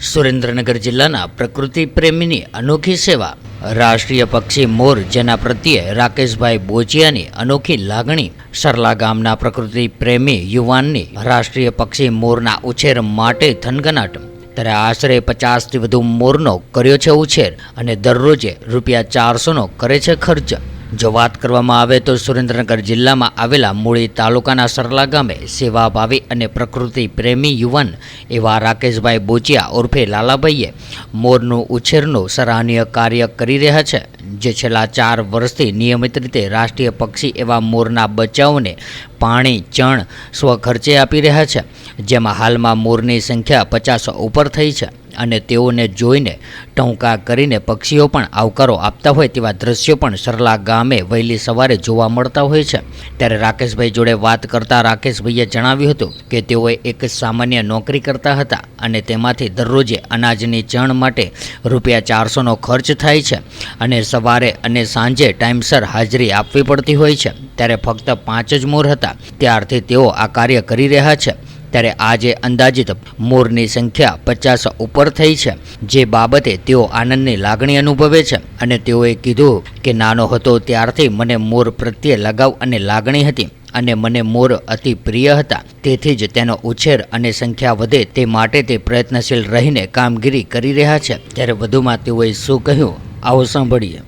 સુરેન્દ્રનગર જિલ્લાના પ્રકૃતિ પ્રેમીની અનોખી સેવા. રાષ્ટ્રીય પક્ષી મોર જેના પ્રત્યે રાકેશભાઈ બોચિયાની અનોખી લાગણી. સરલા ગામના પ્રકૃતિ પ્રેમી યુવાનની રાષ્ટ્રીય પક્ષી મોરના ઉછેર માટે થનગનાટ. ત્યારે આશરે પચાસથી વધુ મોરનો કર્યો છે ઉછેર અને દરરોજે રૂપિયા ચારસોનો કરે છે ખર્ચ. જો વાત કરવામાં આવે તો સુરેન્દ્રનગર જિલ્લામાં આવેલા મૂળી તાલુકાના સરલા ગામે સેવાભાવી અને પ્રકૃતિ પ્રેમી યુવાન એવા રાકેશભાઈ બોચિયા ઉર્ફે લાલાભાઈએ મોરનું ઉછેરનું સરાહનીય કાર્ય કરી રહ્યા છે, જે છેલ્લા ચાર વર્ષથી નિયમિત રીતે રાષ્ટ્રીય પક્ષી એવા મોરના બચાવને પાણી, ચણ સ્વખર્ચે આપી રહ્યા છે, જેમાં હાલમાં મોરની સંખ્યા પચાસ ઉપર થઈ છે. અને તેઓને જોઈને ટહુકા કરીને પક્ષીઓ પણ આવકારો આપતા હોય તેવા દ્રશ્યો પણ સરલા ગામે વહેલી સવારે જોવા મળતા હોય છે. ત્યારે રાકેશભાઈ જોડે વાત કરતા રાકેશભાઈએ જણાવ્યું હતું કે તેઓએ એક સામાન્ય નોકરી કરતા હતા અને તેમાંથી દરરોજે અનાજની ચણ માટે રૂપિયા ચારસોનો ખર્ચ થાય છે અને સવારે અને સાંજે ટાઈમસર હાજરી આપવી પડતી હોય છે. ત્યારે ફક્ત પાંચ જ મોર હતા. ત્યારથી તેઓ આ કાર્ય કરી રહ્યા છે. ત્યારે આજે અંદાજિત મોરની સંખ્યા પચાસ ઉપર થઈ છે. જે બાબતે તેઓ આનંદની લાગણી અનુભવે છે અને તેઓએ કીધું કે નાનો હતો ત્યારથી મને મોર પ્રત્યે લગાવ અને લાગણી હતી અને મને મોર અતિ પ્રિય હતા. તેથી જ તેનો ઉછેર અને સંખ્યા વધે તે માટે તે પ્રયત્નશીલ રહીને કામગીરી કરી રહ્યા છે. ત્યારે વધુમાં તેઓએ શું કહ્યું? આવો સાંભળીએ.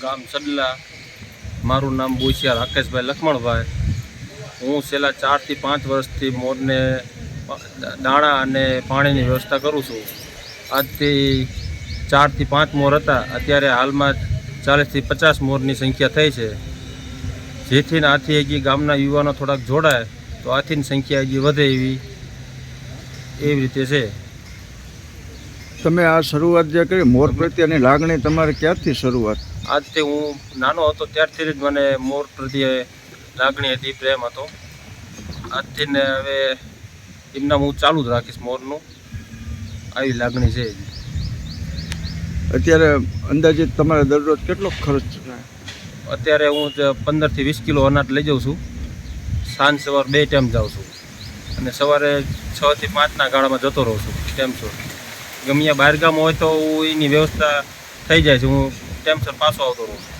ગામ સડલા. મારું નામ બોસિયા રાકેશભાઈ લખમણભાઈ. હું છેલ્લા ચારથી પાંચ વર્ષથી મોરને દાણા અને પાણીની વ્યવસ્થા કરું છું. આજથી ચારથી પાંચ મોર હતા. અત્યારે હાલમાં ચાલીસથી પચાસ મોરની સંખ્યા થઈ છે. જેથી આથી હજી ગામના યુવાનો થોડાક જોડાય, તો આથીની સંખ્યા હજી વધે એવી એવી રીતે છે. તમે આ શરૂઆત જે કરી મોર પ્રત્યેની લાગણી તમારે ક્યારથી શરૂઆત? આજથી હું નાનો હતો ત્યારથી જ મને મોર પ્રત્યે લાગણી હતી પ્રેમ હતો. આજથી ને હવે એમના હું ચાલુ જ રાખીશ મોરનું. આવી લાગણી છે. અત્યારે અંદાજિત તમારે દરરોજ કેટલો ખર્ચ અત્યારે હું જ પંદરથી વીસ કિલો અનાજ લઈ જાઉં છું. સાંજ સવાર બે ટાઈમ જાઉં છું. અને સવારે છથી પાંચના ગાળામાં જતો રહું છું ટાઈમ ગમે ત્યાં બહારગામ હોય તો હું એની વ્યવસ્થા થઈ જાય છે. હું ટાઈમસર પાછો આવતો રહું